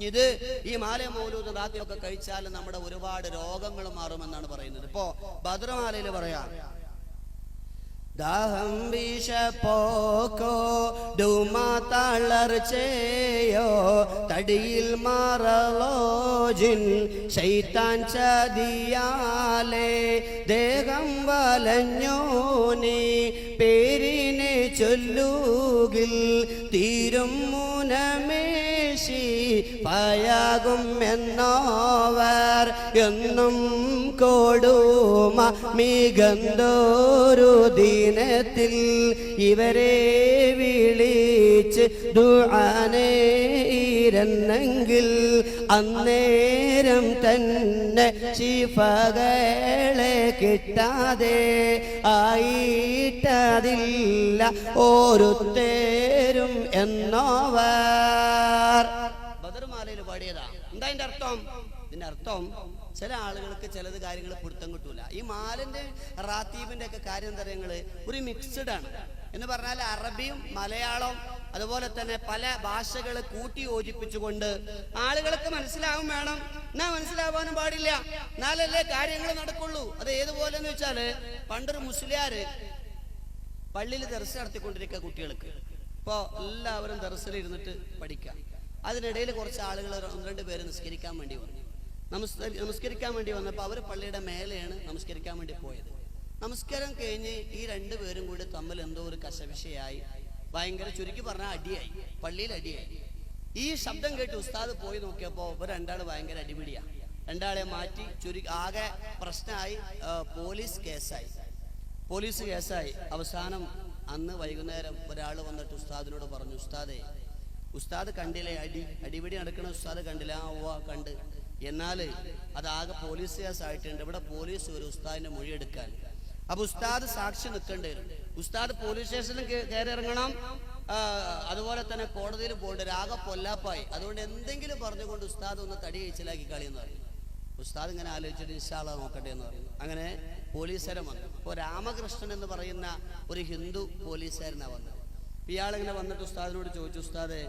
ഇത് ഈ മാല മൗലൂദ് റാത്തിയൊക്കെ കഴിച്ചാൽ നമ്മുടെ ഒരുപാട് രോഗങ്ങൾ മാറുമെന്നാണ് പറയുന്നത്. ഇപ്പോ ഭദ്രമാലയിൽ പറയാം ദാഹം വിഷപ്പോക്കോ ഡുമ തളർച്ചയോ തടിയിൽ മറലോജിൻ ശൈത്താൻ ചതിയാലേ ദേഹം വലഞ്ഞോനെ പേരിനെ ചൊല്ലുകിൽ തീരും മുനമേശി പയാകും എന്നോവർ. എന്നും കൊടുമ മികന്തോരു ദിനത്തിൽ ഇവരെ വിളിച്ച് ദുരന്നെങ്കിൽ അന്നേരം തന്നെ ശിഫകളെ കിട്ടാതെ ആയിട്ടതില്ല. ഓരോരുത്തേരും എന്നോവർ. അതിന്റെ അർത്ഥം? ഇതിന്റെ അർത്ഥം ചില ആളുകൾക്ക് ചിലത് കാര്യങ്ങൾ പിടുത്തം കിട്ടൂല. ഈ മാലിന്റെ റാത്തീബിന്റെ ഒക്കെ കാര്യം എന്താ പറയുക ഒരു മിക്സ്ഡ് ആണ്. എന്ന് പറഞ്ഞാൽ അറബിയും മലയാളവും അതുപോലെ തന്നെ പല ഭാഷകൾ കൂട്ടി യോജിപ്പിച്ചുകൊണ്ട് ആളുകൾക്ക് മനസ്സിലാവും വേണം. എന്നാ മനസ്സിലാവാനും പാടില്ല. എന്നാലല്ലേ കാര്യങ്ങൾ നടക്കുള്ളൂ. അത് ഏതുപോലെ എന്ന് വെച്ചാൽ പണ്ടൊരു മുസ്ലിയാര് പള്ളിയിൽ ദർശനം നടത്തിക്കൊണ്ടിരിക്കുക കുട്ടികൾക്ക്. ഇപ്പോ എല്ലാവരും ദർശനം ഇരുന്നിട്ട് പഠിക്കാം അതിനിടയിൽ കുറച്ച് ആളുകൾ രണ്ട് പേര് നിസ്കരിക്കാൻ വേണ്ടി വന്നു. നമസ് നമസ്കരിക്കാൻ വേണ്ടി വന്നപ്പോൾ അവർ പള്ളിയുടെ മേലെയാണ് നമസ്കരിക്കാൻ വേണ്ടി പോയത്. നമസ്കാരം കഴിഞ്ഞ് ഈ രണ്ടു പേരും കൂടി തമ്മിൽ എന്തോ ഒരു കശവിശയായി ഭയങ്കര ചുരുക്കി പറഞ്ഞാൽ അടിയായി. പള്ളിയിൽ അടിയായി. ഈ ശബ്ദം കേട്ട് ഉസ്താദ് പോയി നോക്കിയപ്പോൾ ഇവർ രണ്ടാൾ ഭയങ്കര അടിപിടിയാ. രണ്ടാളെ മാറ്റി ചുരുക്കി ആകെ പ്രശ്നമായി പോലീസ് കേസായി. പോലീസ് കേസായി. അവസാനം അന്ന് വൈകുന്നേരം ഒരാൾ വന്നിട്ട് ഉസ്താദിനോട് പറഞ്ഞു ഉസ്താദേ ഉസ്താദ് കണ്ടില്ലേ? അടി അടിപിടി നടക്കണ ഉസ്താദ് കണ്ടില്ല? ആ ഓ കണ്ട്. എന്നാൽ അതാകെ പോലീസ് കേസ് ആയിട്ടുണ്ട് ഇവിടെ പോലീസ് ഒരു ഉസ്താദിന്റെ മൊഴി എടുക്കാൻ. അപ്പൊ ഉസ്താദ് സാക്ഷി നിൽക്കേണ്ടി വരും ഉസ്താദ് പോലീസ് സ്റ്റേഷനിൽ കയറി ഇറങ്ങണം അതുപോലെ തന്നെ കോടതിയിൽ പോകേണ്ട. രാഗ പൊല്ലാപ്പായി. അതുകൊണ്ട് എന്തെങ്കിലും പറഞ്ഞുകൊണ്ട് ഉസ്താദ് ഒന്ന് തടി കഴിച്ചിലാക്കി കളിയെന്ന് പറയും ഉസ്താദ് ഇങ്ങനെ ആലോചിച്ചിട്ട് ഇൻഷാള നോക്കട്ടെ എന്ന് പറയും അങ്ങനെ പോലീസുകാരൻ വന്നു. ഇപ്പോൾ രാമകൃഷ്ണൻ എന്ന് പറയുന്ന ഒരു ഹിന്ദു പോലീസുകാരനാണ് വന്നത്. ഇയാളിങ്ങനെ വന്നിട്ട് ഉസ്താദിനോട് ചോദിച്ചു ഉസ്താദെ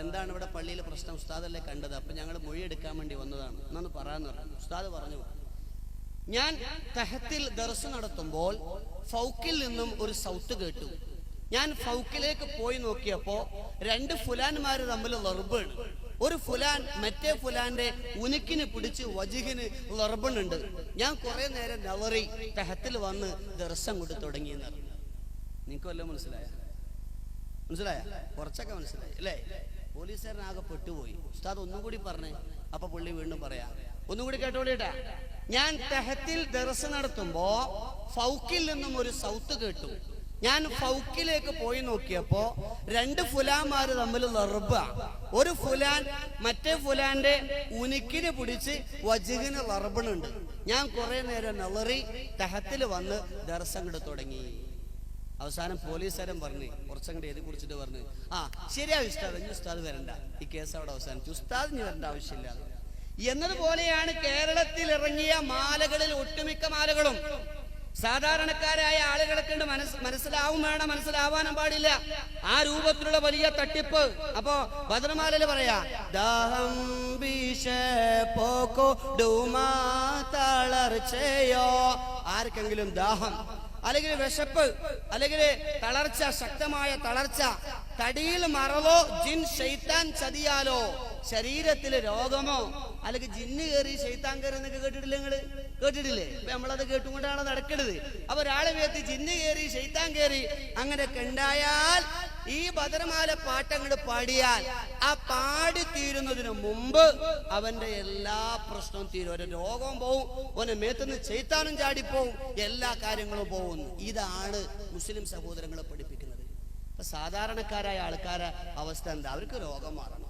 എന്താണ് ഇവിടെ പള്ളിയിൽ പ്രശ്നം? ഉസ്താദല്ലേ കണ്ടത്. അപ്പൊ ഞങ്ങൾ മൊഴി എടുക്കാൻ വേണ്ടി വന്നതാണ്. എന്നൊന്ന് പറയാന്ന് പറഞ്ഞു ഉസ്താദ് പറഞ്ഞു ഞാൻ തഹത്തിൽ ദർസ് നടത്തുമ്പോൾ ഫൗക്കിൽ നിന്നും ഒരു സൗത്ത് കേട്ടു. ഞാൻ ഫൗക്കിലേക്ക് പോയി നോക്കിയപ്പോ രണ്ട് ഫുലാൻമാര് തമ്മിൽ ലർബാണ്. ഒരു ഫുലാൻ മറ്റേ ഫുലാന്റെ ഉനുക്കിന് പിടിച്ച് വജിഹിന് ലർബണുണ്ട്. ഞാൻ കുറെ നേരം നവറി തഹത്തിൽ വന്ന് ദർശം കൊണ്ട് തുടങ്ങിയെന്ന് നിങ്ങൾക്ക് വല്ലതും മനസ്സിലായ? മനസ്സിലായ? കുറച്ചൊക്കെ മനസ്സിലായി. അല്ലേ? പോലീസുകാരനാകെ പെട്ടുപോയി. ഉസ്താദ് ഒന്നും കൂടി പറഞ്ഞേ അപ്പൊ പുള്ളി വീണ്ടും പറയാ ഒന്നും കൂടി കേട്ടോളിട്ടാ ഞാൻ തെഹത്തിൽ ദർസ് നടത്തുമ്പോ ഫൗക്കിൽ നിന്നും ഒരു സൗത്ത് കേട്ടു. ഞാൻ ഫൗക്കിലേക്ക് പോയി നോക്കിയപ്പോ രണ്ട് ഫുലാന്മാര് തമ്മിൽ ലർബ. ഒരു ഫുലാൻ മറ്റേ ഫുലാന്റെ ഉനിക്കിന് പിടിച്ച് വജുഹിന് ലർബണുണ്ട്. ഞാൻ കുറെ നേരം നെളറി തെഹത്തിൽ വന്ന് ദർശങ്ങട് തുടങ്ങി. അവസാനം പോലീസുകാരൻ പറഞ്ഞു കുറച്ചങ്ങോട്ട് എഴുതി കുറിച്ചിട്ട് പറഞ്ഞു ആ ശരിയാവും ഉസ്താദ് ഇനി ഉസ്താദ് വരണ്ട. ഈ കേസ് അവിടെ അവസാനിച്ചു. ഉസ്താദ് ഇനി വരേണ്ട ആവശ്യമില്ല. എന്നതുപോലെയാണ് കേരളത്തിൽ ഇറങ്ങിയ മാലകളിൽ ഒട്ടുമിക്ക മാലകളും. സാധാരണക്കാരായ ആളുകളെ കണ്ട് മനസ് മനസ്സിലാവും വേണം മനസ്സിലാവാനും പാടില്ല. ആ രൂപത്തിലുള്ള വലിയ തട്ടിപ്പ്. അപ്പോ ഭദ്രമാലയിൽ പറയാ ദാഹം പോക്കോ ഡുമാ തളർച്ചയോ. ആർക്കെങ്കിലും ദാഹം അല്ലെങ്കിൽ വിശപ്പ് അല്ലെങ്കിൽ തളർച്ച ശക്തമായ തളർച്ച തടിയിൽ മറവോ ജിൻ ഷെയ്ത്താൻ ചതിയാലോ ശരീരത്തിൽ രോഗമോ അല്ലെങ്കിൽ ജിന്ന് കയറി ഷെയ്ത്താൻ കയറി എന്നൊക്കെ കേട്ടിട്ടില്ലേ നിങ്ങൾ? കേട്ടിട്ടില്ലേ? അപ്പൊ നമ്മളത് കേട്ടുകൊണ്ടാണ് നടക്കരുത് അപ്പൊ ഒരാളെ വേത്തി ജിന്ന് കയറി ഷെയ്ത്താൻ കയറി അങ്ങനെ ഉണ്ടായാൽ ഈ ഭദ്രമാല പാട്ടങ്ങൾ പാടിയാൽ ആ പാടി തീരുന്നതിന് മുമ്പ് അവന്റെ എല്ലാ പ്രശ്നവും തീരും. ഒരു രോഗവും പോവും ഓനെ മേത്തുനിന്ന് ചെയ്ത്താനും ചാടിപ്പോവും എല്ലാ കാര്യങ്ങളും പോകുന്നു ഇതാണ് മുസ്ലിം സഹോദരങ്ങളെ പഠിപ്പിക്കുന്നത്. ഇപ്പൊ സാധാരണക്കാരായ ആൾക്കാരെ അവസ്ഥ എന്താ? അവർക്ക് രോഗം മാറണം.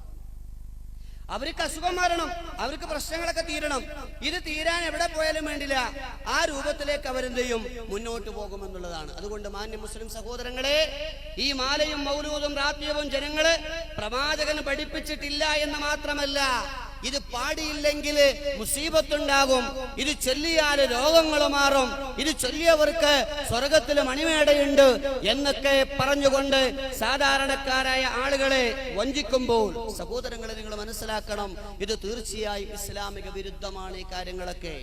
അവർക്ക് അസുഖം മാറണം. അവർക്ക് പ്രശ്നങ്ങളൊക്കെ തീരണം. ഇത് തീരാൻ എവിടെ പോയാലും വേണ്ടില്ല. ആ രൂപത്തിലേക്ക് അവരെന്ത് ചെയ്യും? മുന്നോട്ട് പോകുമെന്നുള്ളതാണ്. അതുകൊണ്ട് മാന്യ മുസ്ലിം സഹോദരങ്ങളെ ഈ മാലയും മൗലൂദും രാത്രിയവും ജനങ്ങൾ പ്രവാചകൻ പഠിപ്പിച്ചിട്ടില്ല എന്ന് മാത്രമല്ല ഇത് പാടിയില്ലെങ്കിൽ മുസീബത്തുണ്ടാകും ഇത് ചൊല്ലിയാൽ രോഗങ്ങൾ മാറും ഇത് ചൊല്ലിയവർക്ക് സ്വർഗത്തിൽ മണിമേടയുണ്ട് എന്നൊക്കെ പറഞ്ഞുകൊണ്ട് സാധാരണക്കാരായ ആളുകളെ വഞ്ചിക്കുമ്പോൾ സഹോദരങ്ങളെ നിങ്ങൾ മനസ്സിലാക്കണം ഇത് തീർച്ചയായും ഇസ്ലാമിക വിരുദ്ധമാണ് ഈ കാര്യങ്ങളൊക്കെ.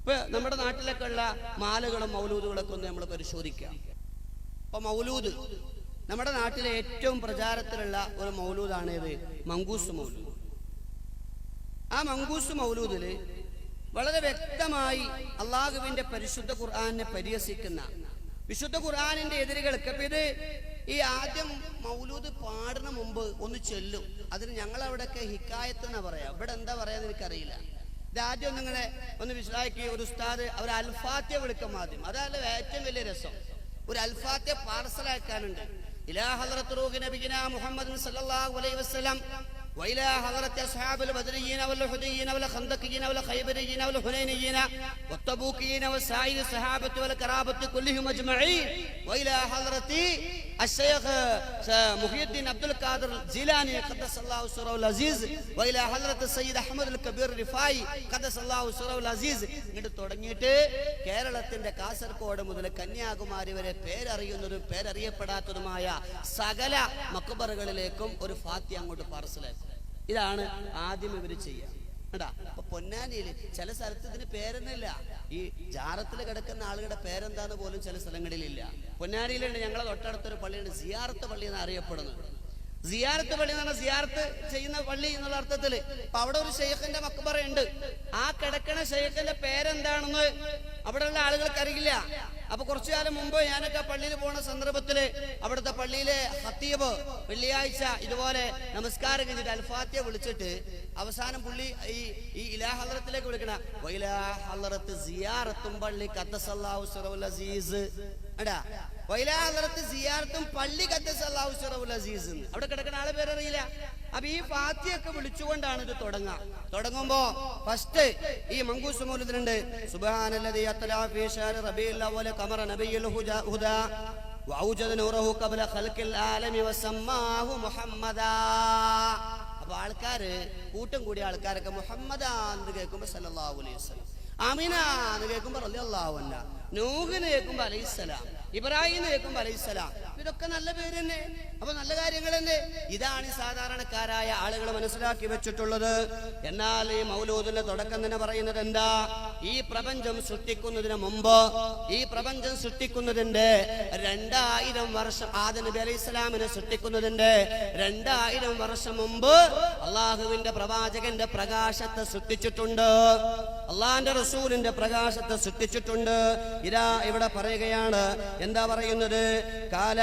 ഇപ്പൊ നമ്മുടെ നാട്ടിലൊക്കെ ഉള്ള മാലകളും മൗലൂദുകളൊക്കെ ഒന്ന് നമ്മൾ പരിശോധിക്കാം. അപ്പൊ മൗലൂദ് നമ്മുടെ നാട്ടിലെ ഏറ്റവും പ്രചാരത്തിലുള്ള ഒരു മൗലൂദാണ് ഇത് മങ്കൂസ് മൗലൂദ്. ആ മങ്കൂസ് മൗലൂദിൽ വളരെ വ്യക്തമായി അള്ളാഹുവിന്റെ പരിശുദ്ധ ഖുർആാനെ പരിഹസിക്കുന്ന വിശുദ്ധ ഖുർആാനിന്റെ എതിരുകൾക്ക് ഇത് ഈ ആദ്യം മൗലൂദ് പാടുന്ന മുമ്പ് ഒന്ന് ചെല്ലും. അതിന് ഞങ്ങൾ അവിടെയൊക്കെ ഹിക്കായത്ത് എന്നാ പറയാ. ഇവിടെ എന്താ പറയാന്ന് എനിക്കറിയില്ല. ഇത് ആദ്യം നിങ്ങളെ ഒന്ന് വിശ്വാക്കി ഒരു ഉസ്താദ് അവർ അൽഫാത്യ വിളിക്കും ആദ്യം. അതല്ല ഏറ്റവും വലിയ രസം. ഒരു അൽഫാത്യ പാർസലാക്കാനുണ്ട്. إلى حضرة روح نبينا محمد صلى الله عليه وسلم وإلى حضرة أصحاب البدريين والحديين والخندقيين والخيبريين والحنينيين والطبوكيين والسائر الصحابة والكرابة كلهم أجمعين وإلى حضرة الشيخ محي الدين عبد القادر الجيلاني قدس الله سره العزيز وإلى حضرة السيد أحمد الكبير الرفاعي قدس الله سره العزيز ഇങ്ങോട്ട് തുടങ്ങിയിട്ട് കേരളത്തിന്റെ കാസർഗോഡ് മുതൽ കന്യാകുമാരി വരെ പേരറിയുന്നതും പേരറിയപ്പെടാത്തതുമായ സകല മക്കബറുകളിലേക്കും ഒരു ഫാത്തി അങ്ങോട്ട് പാർസലാക്കും ഇതാണ് ആദ്യം ഇവര് ചെയ്യുക കേട്ടാ അപ്പൊ പൊന്നാനിയിൽ ചില സ്ഥലത്ത് ഇതിന് പേരൊന്നുമില്ല. ഈ ജാറത്തിൽ കിടക്കുന്ന ആളുകളുടെ പേരെന്താന്ന് പോലും ചില സ്ഥലങ്ങളിലില്ല. പൊന്നാനിയിലുണ്ട് ഞങ്ങളെ തൊട്ടടുത്തൊരു പള്ളിയാണ് സിയാറത്ത് പള്ളി എന്ന് അറിയപ്പെടുന്നത്. സിയാറത്ത് പള്ളി എന്ന് പറഞ്ഞാൽ സിയാറത്ത് ചെയ്യുന്ന പള്ളി എന്നുള്ള അർത്ഥത്തിൽ. അപ്പൊ അവിടെ ഒരു ഷെയ്ഖിന്റെ മക്ബറ ഉണ്ട് ആ കിടക്കണ ഷെയ്ഖിന്റെ പേരെന്താണെന്ന് അവിടെയുള്ള ആളുകൾക്ക് അറിയില്ല. അപ്പൊ കുറച്ചു കാലം മുമ്പ് ഞാനൊക്കെ പള്ളിയിൽ പോണ സന്ദർഭത്തിൽ അവിടുത്തെ പള്ളിയിലെ ഹത്തീബ് വെള്ളിയാഴ്ച ഇതുപോലെ നമസ്കാരം കഴിഞ്ഞിട്ട് അൽഫാത്തിയ വിളിച്ചിട്ട് അവസാനം പുള്ളി ഈ ഈ ഇലാഹലത്തിലേക്ക് വിളിക്കണ വൈലാഹലത്ത് സിയാറത്തും പള്ളി സിറവുൽ അസീസ്. എടാ വൈലാ ഹലറത്ത് സിയാറത്തും പള്ളി ഖദ്ദസല്ലാഹു സിറവുൽ അസീസ് എന്ന്. അവിടെ കിടക്കുന്ന ആളെ പേരറിയില്ല അപ്പൊ ഈ ഫാത്തിയൊക്കെ വിളിച്ചുകൊണ്ടാണ് ഇത് തുടങ്ങുക തുടങ്ങുമ്പോ ഫസ്റ്റ് ഈ മങ്കൂസ് മൂലത്തിലുണ്ട് സുബ്ഹാനല്ലദീ അത്ലാ ഫീ ശഹരി റബീഉൽ അവ്വൽ ഖമറ നബിയ്യുൽ ഹുദാ ഹുദാ وأوجد نوره قبل خلق العالم وسماه محمدا അപ്പൊ ആൾക്കാര് കൂട്ടം കൂടിയ ആൾക്കാരൊക്കെ മുഹമ്മദാ എന്ന് കേൾക്കുമ്പോ സല്ലല്ലാഹു അലൈഹി വസല്ലം അമിന എന്ന് കേൾക്കുമ്പോ റളിയല്ലാഹു അൻഹ. നൂഹിന് കേൾക്കുമ്പോ അലൈഹിസ്സലാം ഇബ്രാഹിം കേൾക്കുമ്പോ അലൈഹിസ്സലാം ഇതൊക്കെ നല്ല പേര് തന്നെ അപ്പൊ നല്ല കാര്യങ്ങൾ തന്നെ ഇതാണ് സാധാരണക്കാരായ ആളുകൾ മനസ്സിലാക്കി വെച്ചിട്ടുള്ളത്. എന്നാൽ ഈ മൗലൂദിന്റെ തുടക്കം തന്നെ പറയുന്നത് എന്താ? ഈ പ്രപഞ്ചം സൃഷ്ടിക്കുന്നതിന് മുമ്പ് ഈ പ്രപഞ്ചം സൃഷ്ടിക്കുന്നതിന്റെ രണ്ടായിരം വർഷം ആദ്യ നബി അലൈഹി ഇസ്ലാമിനെ സൃഷ്ടിക്കുന്നതിന്റെ രണ്ടായിരം വർഷം മുമ്പ് അള്ളാഹുവിന്റെ പ്രവാചകന്റെ പ്രകാശത്തെ സൃഷ്ടിച്ചിട്ടുണ്ട്. അള്ളാന്റെ റസൂലിന്റെ പ്രകാശത്തെ സൃഷ്ടിച്ചിട്ടുണ്ട്. ഇതാ ഇവിടെ പറയുകയാണ്. എന്താ പറയുന്നത്? കാല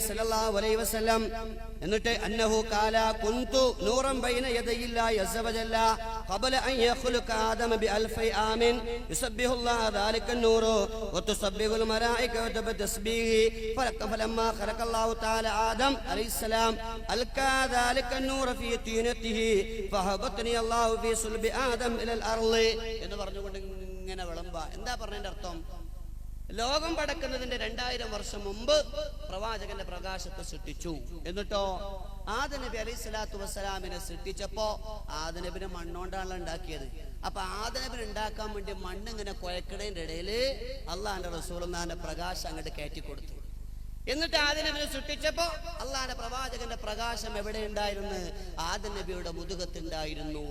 സല്ലല്ലാഹു അലൈഹി വസല്ലം. എന്നിട്ട് അന്നഹു കാല കുന്തു നൂറം ബൈന വജല്ല ഖബല അൻ യഖ്ലുക ആദമ ബിഅൽഫി ആമിൻ യുസബ്ബിഹു അല്ലാഹു ذلك النور وتسبح الملائكة بتسبيحه فلك فلما خلق الله تعالى آدم عليه السلام ألقى ذلك النور في طينته فهبطني الله في صلب آدم إلى الأرض എന്ന് പറഞ്ഞുകൊണ്ട് ഇങ്ങനെ വിളമ്പ എന്താ പറഞ്ഞതിന്റെ അർത്ഥം ലോകം പടക്കുന്നതിന്റെ രണ്ടായിരം വർഷം മുമ്പ് പ്രവാചകന്റെ പ്രകാശത്തെ സൃഷ്ടിച്ചു. എന്നിട്ടോ? ആദ നബി അലൈഹി സ്വലാത്തു വസ്സലാമിനെ സൃഷ്ടിച്ചപ്പോ ആദ നബിനെ മണ്ണോണ്ടാണല്ലോ ഉണ്ടാക്കിയത്. അപ്പൊ ആദനബിനെ ഉണ്ടാക്കാൻ വേണ്ടി മണ്ണ് ഇങ്ങനെ കുഴക്കണേന്റെ ഇടയിൽ അള്ളാന്റെ റസൂലിന്റെ പ്രകാശം അങ്ങോട്ട് കയറ്റി കൊടുത്തു. എന്നിട്ട് ആദ്യ നബിനെ സൃഷ്ടിച്ചപ്പോ അള്ളാന്റെ പ്രവാചകന്റെ പ്രകാശം എവിടെ ഉണ്ടായിരുന്നു? ആദ്യ നബിയുടെ മുതുകത്തുണ്ടായിരുന്നു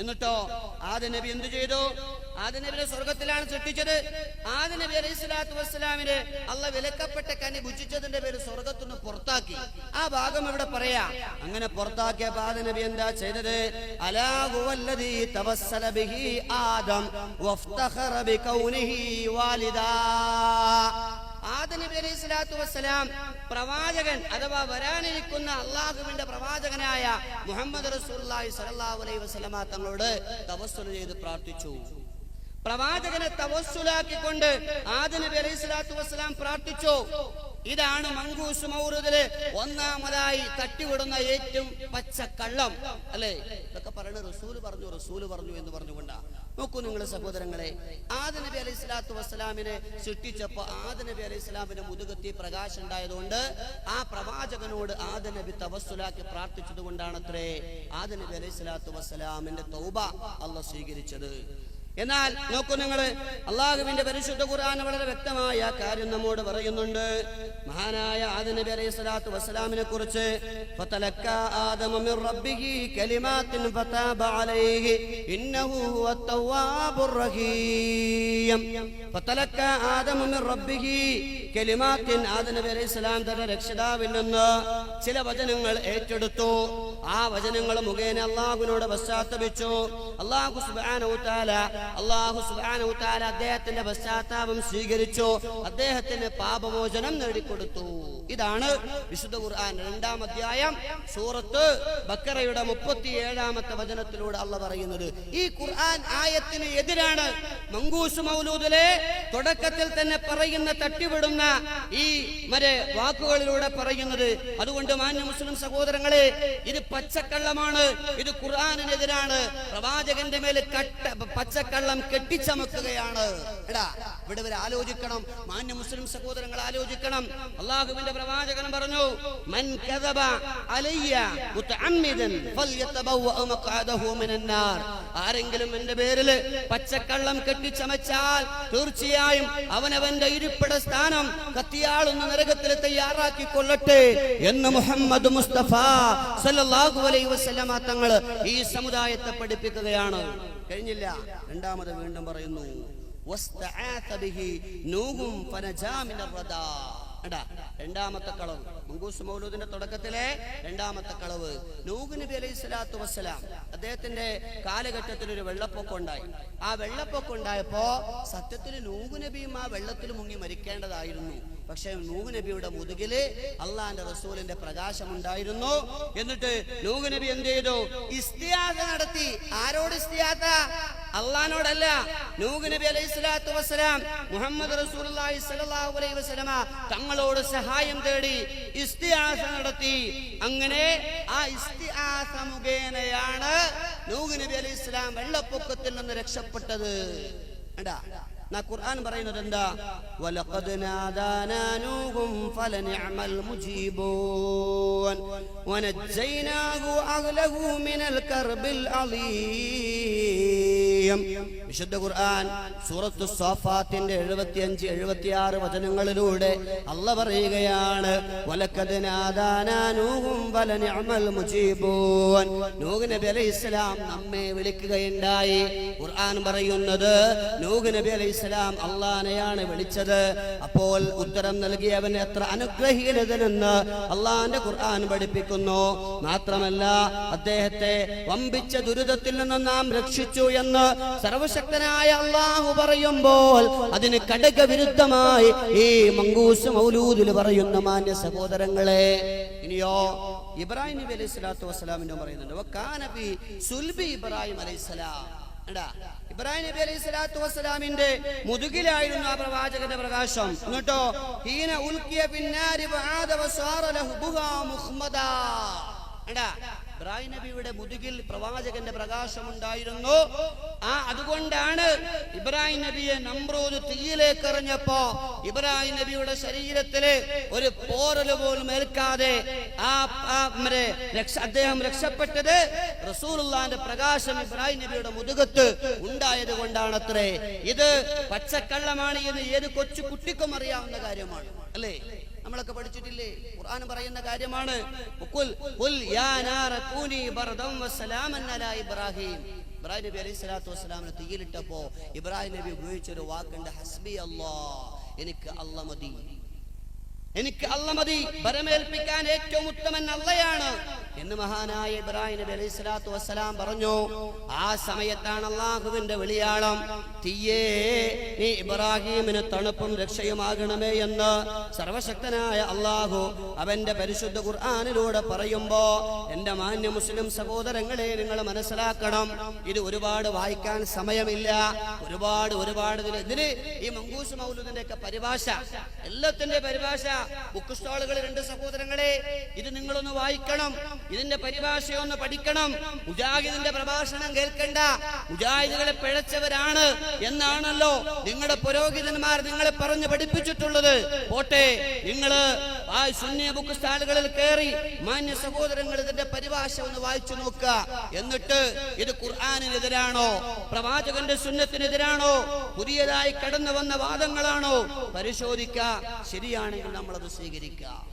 എന്നിട്ടോ ആദ്യ നബി എന്തു ചെയ്തു? ആദ്യ നബിയെ സ്വർഗത്തിലാണ് സൃഷ്ടിച്ചത്. ആദ്യ നബി അലൈഹി സ്വലാത്തു വസ്സലാമിന് അള്ള വിലക്കപ്പെട്ട കനി ഭുജിച്ചതിന്റെ പേര് സ്വർഗത്തുനിന്ന് പുറത്താക്കി. ആ ഭാഗം ഇവിടെ പറയാ. അങ്ങനെ പുറത്താക്കിയ ആദ്യ നബി എന്താ ചെയ്തത്? അലാഹുവല്ലദീ തവസ്സല ബിഹി ആദം വഫ്തഖറ ബികൗനിഹി വാലിദാ. ആദ നബി അലൈഹി സ്വലാത്തു വസ്സലാം പ്രവാചകൻ അഥവാ വരാനിരിക്കുന്ന അള്ളാഹുവിന്റെ പ്രവാചകനായ മുഹമ്മദ് റസൂലുള്ളാഹി സ്വല്ലല്ലാഹു അലൈഹി വസല്ലമ തങ്ങളോട് തവസ്സുൽ ചെയ്ത് പ്രാർത്ഥിച്ചു. പ്രവാചകനെ തവസ്സുലാക്കിക്കൊണ്ട് ആദനബി അലൈഹി സ്വലാത്തു വസ്സലാം പ്രാർത്ഥിച്ചു. ഇതാണ് മങ്കൂസ് മൗറുദിൽ ഒന്നാമതായി തട്ടിവിടുന്ന ഏറ്റവും പച്ച കള്ളം അല്ലേ? ഇതൊക്കെ പറയുന്നത് റസൂൽ പറഞ്ഞു റസൂൽ പറഞ്ഞു എന്ന് പറഞ്ഞുകൊണ്ടാ. നോക്കൂ നിങ്ങൾ സഹോദരങ്ങളെ. ആദ നബി അലൈഹി സ്വലാത്തു വസ്സലാമിനെ സൃഷ്ടിച്ചപ്പോ ആദ നബി അലൈഹി സ്വലാമിന്റെ മുതുകത്തി പ്രകാശം ഉണ്ടായതുകൊണ്ട് ആ പ്രവാചകനോട് ആദ നബി തവസ്സുലാക്കി പ്രാർത്ഥിച്ചത് കൊണ്ടാണത്രേ ആദ നബി അലൈഹി സ്വലാത്തു വസ്സലാമിന്റെ തൗബ അള്ളാഹ് സ്വീകരിച്ചത്. എന്നാൽ നോക്കൂ നിങ്ങൾ അള്ളാഹുവിന്റെ പരിശുദ്ധ ഖുർആൻ വളരെ വ്യക്തമായ കാര്യം നമ്മോട് പറയുന്നുണ്ട്. മഹാനായ ആദ നബി അലൈഹി സ്വലാത്തു വസ്സലാമിനെ കുറിച്ച് റബ്ബിഹി ഹുവത് ആദനബി അലൈഹി സ്വലാം തന്റെ രക്ഷിതാവിൽ നിന്ന് ചില വചനങ്ങൾ ഏറ്റെടുത്തു. ആ വചനങ്ങൾ മുഖേന അള്ളാഹുവിനോട് പശ്ചാത്തപിച്ചു. അള്ളാഹു സുബ്ഹാനഹു തആല അള്ളാഹു സുബ്ഹാനഹു തആല അദ്ദേഹത്തിന്റെ പശ്ചാത്താപം സ്വീകരിച്ചു. അദ്ദേഹത്തിന് പാപമോചനം നേടിക്കൊടുത്തു. ഇതാണ് വിശുദ്ധ ഖുർആൻ. രണ്ടാം അധ്യായം സൂറത്ത് ബക്കറയുടെ മുപ്പത്തി ഏഴാമത്തെ വചനത്തിലൂടെ അള്ള പറയുന്നത്. ഈ ഖുർആൻ ആയത്തിന് എതിരാണ്. മങ്കൂസ് മൗലൂദിലെ തുടക്കത്തിൽ തന്നെ പറയുന്ന തട്ടിവിടുന്ന ഈ മറ്റേ വാക്കുകളിലൂടെ പറയുന്നത്. അതുകൊണ്ട് മാന്യ മുസ്ലിം സഹോദരങ്ങളെ ഇത് പച്ചക്കള്ളമാണ് ഇത് ഖുർആാനിനെതിരാണ്. പ്രവാചകന്റെ മേൽ കട്ട പച്ചക്കള്ളം കെട്ടിച്ചമക്കുകയാണ്. എടാ ഇവിടെ ആലോചിക്കണം. മാന്യ മുസ്ലിം സഹോദരങ്ങൾ ആലോചിക്കണം. അള്ളാഹുവിന്റെ പ്രവാചകൻ പറഞ്ഞു മൻ കദബ അലയ്യ ആരെങ്കിലും എന്റെ പേരിൽ പച്ചക്കള്ളം കെട്ടിച്ചമച്ചാൽ തീർച്ചയായും അവനവന്റെ ഇരിപ്പിട സ്ഥാനം കത്തിയാളുന്ന നരകത്തിൽ തയ്യാറാക്കി കൊള്ളട്ടെ എന്ന് മുഹമ്മദ് മുസ്തഫ സല്ലല്ലാഹു അലൈഹി വസല്ലമ തങ്ങൾ ഈ സമുദായത്തെ പഠിപ്പിക്കുകയാണ്. കഴിഞ്ഞില്ല? രണ്ടാമത് വീണ്ടും പറയുന്നു വസ്തആത ബിഹി നൂഹും ഫനജാ റദാ. എടാ രണ്ടാമത്തെ കളവ്. മങ്കൂസ് മൗലൂദിന്റെ തുടക്കത്തിലെ രണ്ടാമത്തെ കളവ്. നൂഹ് നബി അലൈഹി സ്വലാത്തു വസ്സലാം അദ്ദേഹത്തിന്റെ കാലഘട്ടത്തിൽ ഒരു വെള്ളപ്പൊക്കം ഉണ്ടായി. ആ വെള്ളപ്പൊക്കം ഉണ്ടായപ്പോ സത്യത്തിൽ നൂഹ് നബിയും ആ വെള്ളത്തിൽ മുങ്ങി മരിക്കേണ്ടതായിരുന്നു. പക്ഷെ നൂഹ് നബിയുടെ മുതുകിൽ അള്ളാന്റെ റസൂലിന്റെ പ്രകാശം ഉണ്ടായിരുന്നു എന്നിട്ട് നൂഹ് നബി എന്ത് ചെയ്തു? ഇസ്തിയാസ നടത്തി. ആരോട് ഇസ്തിയാത്ത അള്ളഹാനോടല്ല നൂഹ് നബി അലൈഹി സ്വലാത്തു വസ്സലാം മുഹമ്മദ് റസൂലുള്ളാഹി സ്വല്ലല്ലാഹു അലൈഹി വസല്ലമ തങ്ങളോട് സഹായം തേടി ഇസ്തിആസ നടത്തി. അങ്ങനെ ആ ഇസ്തിആസ മുഖേനയാണ് നൂഹ് നബി അലൈഹി സ്വലാം വെള്ളപ്പൊക്കത്തിൽ നിന്ന് രക്ഷപ്പെട്ടത്. നാ ഖുർആൻ പറയുന്നത് എന്താ? വലഖദ് നാദാനാ നൂഹും ഫലനിഅമൽ മുജീബൂൻ വനജ്ജൈനാഹു അഹ്ലഹു മിനൽ കർബിൽ അലീം. വിശുദ്ധ ഖുർആൻ സൂറത്തു സാഫാത്തിന്റെ 75 76 വചനങ്ങളിലൂടെ അല്ല പറയുകയാണ്. നബി അലൈഹിസ്സലാം നമ്മെ വിളിക്കുകയുണ്ടായി. ഖുർആൻ പറയുന്നത്. നൂഹ് നബി അലൈഹിസ്സലാം അള്ളാനെയാണ് വിളിച്ചത്. അപ്പോൾ ഉത്തരം നൽകിയവൻ എത്ര അനുഗ്രഹീതനെന്ന് അള്ളാന്റെ ഖുർആൻ പഠിപ്പിക്കുന്നു. മാത്രമല്ല അദ്ദേഹത്തെ വമ്പിച്ച ദുരിതത്തിൽ നിന്ന് നാം രക്ഷിച്ചു എന്ന് സർവശക്തനായ അള്ളാഹു പറയുമ്പോൾ അതിന് ഘടകവിരുദ്ധമായി ഈ മങ്കൂസ് മൗലൂദിൽ പറയുന്ന മാന്യ സഹോദരങ്ങളെ ഇനിയോ ഇബ്രാഹിം നബി അലൈഹി സ്വലാത്തു വസ്സലാമിന്റെ പറയുന്നുണ്ട് സുൽബി ഇബ്രാഹിം അലൈഹി സ്വലാം. ഇബ്രാഹിം നബി അലൈഹി സ്വലാത്തു വസ്സലാമിന്റെ മുതുകിലായിരുന്നു ആ പ്രവാചകന്റെ പ്രകാശം. എന്നിട്ടോ ഹീന ഉൽക്കിയ പിന്നാരി ഇബ്രാഹിം നബിയുടെ മുതുകിൽ പ്രവാചകന്റെ പ്രകാശം ഉണ്ടായിരുന്നു ആ അതുകൊണ്ടാണ് ഇബ്രാഹിം നബിയെ നമ്രൂദ് തീയിലേക്ക് എറിഞ്ഞപ്പോ ഇബ്രാഹിം നബിയുടെ ശരീരത്തിൽ ഒരു പോരൽ പോലും ഏൽക്കാതെ ആ അദ്ദേഹം രക്ഷപ്പെട്ടത് റസൂലുള്ളാന്റെ പ്രകാശം ഇബ്രാഹിം നബിയുടെ മുതുകത്ത് ഉണ്ടായത് കൊണ്ടാണത്രേ. ഇത് പച്ചക്കള്ളമാണ് എന്ന് ഏത് കൊച്ചു കുട്ടിക്കും അറിയാവുന്ന കാര്യമാണ്. അല്ലേ? നമ്മളൊക്കെ പഠിച്ചിട്ടില്ലേ? ഖുർആൻ പറയുന്ന കാര്യമാണ്. ഇബ്രാഹിം. ഇബ്രാഹിം നബി അലൈഹി സ്വലാത്തു വസ്സലാമിനെ തീയിലിട്ടപ്പോ ഇബ്രാഹിം നബി ഉപയോഗിച്ച ഒരു വാക്കുണ്ട് ഹസ്ബി അല്ലാ എനിക്ക് അല്ല മതി. എനിക്ക് അല്ല മതി ഭരമേൽപ്പിക്കാൻ ഏറ്റവും ഉത്തമൻ അല്ലയാണ് എന്ന് മഹാനായ ഇബ്രാഹിം നബി അലൈഹി സ്വലാത്തു വസ്സലാം പറഞ്ഞു. ആ സമയത്താണ് അള്ളാഹുവിന്റെ വിളിയാളം തീയേ നീ ഇബ്രാഹിമിന് തണുപ്പും രക്ഷയുമാകണമേ എന്ന് സർവശക്തനായ അള്ളാഹു അവന്റെ പരിശുദ്ധ ഖുർആാനിലൂടെ പറയുമ്പോ എന്റെ മാന്യ മുസ്ലിം സഹോദരങ്ങളെ നിങ്ങൾ മനസ്സിലാക്കണം ഇത് ഒരുപാട് വായിക്കാൻ സമയമില്ല. ഒരുപാട് ഒരുപാട് ഇതിൽ ഈ മങ്കൂസ് മൗലൂദിന്റെ ഒക്കെ പരിഭാഷ എല്ലാത്തിന്റെ പരിഭാഷ ബുക്ക് സ്റ്റാളുകൾ രണ്ട് സഹോദരങ്ങളെ ഇത് നിങ്ങളൊന്ന് വായിക്കണം. ഇതിന്റെ പരിഭാഷയൊന്ന് പഠിക്കണം. മുജാഹിദിന്റെ പ്രഭാഷണം കേൾക്കണ്ട. മുജാഹിദുകളെ പിഴച്ചവരാണ് എന്നാണല്ലോ നിങ്ങളുടെ പുരോഹിതന്മാർ നിങ്ങളെ പറഞ്ഞു പഠിപ്പിച്ചിട്ടുള്ളത്. പോട്ടെ നിങ്ങൾ ആ ശൂന്യ ബുക്ക് സ്റ്റാളുകളിൽ കയറി മാന്യ സഹോദരങ്ങൾ ഇതിന്റെ പരിഭാഷ ഒന്ന് വായിച്ചു നോക്കുക. എന്നിട്ട് ഇത് ഖുർആാനിനെതിരാണോ? പ്രവാചകന്റെ സുന്നത്തിനെതിരാണോ? പുതിയതായി കടന്നു വന്ന വാദങ്ങളാണോ? പരിശോധിക്കുക. ശരിയാണെങ്കിൽ നമ്മളത് സ്വീകരിക്കുക.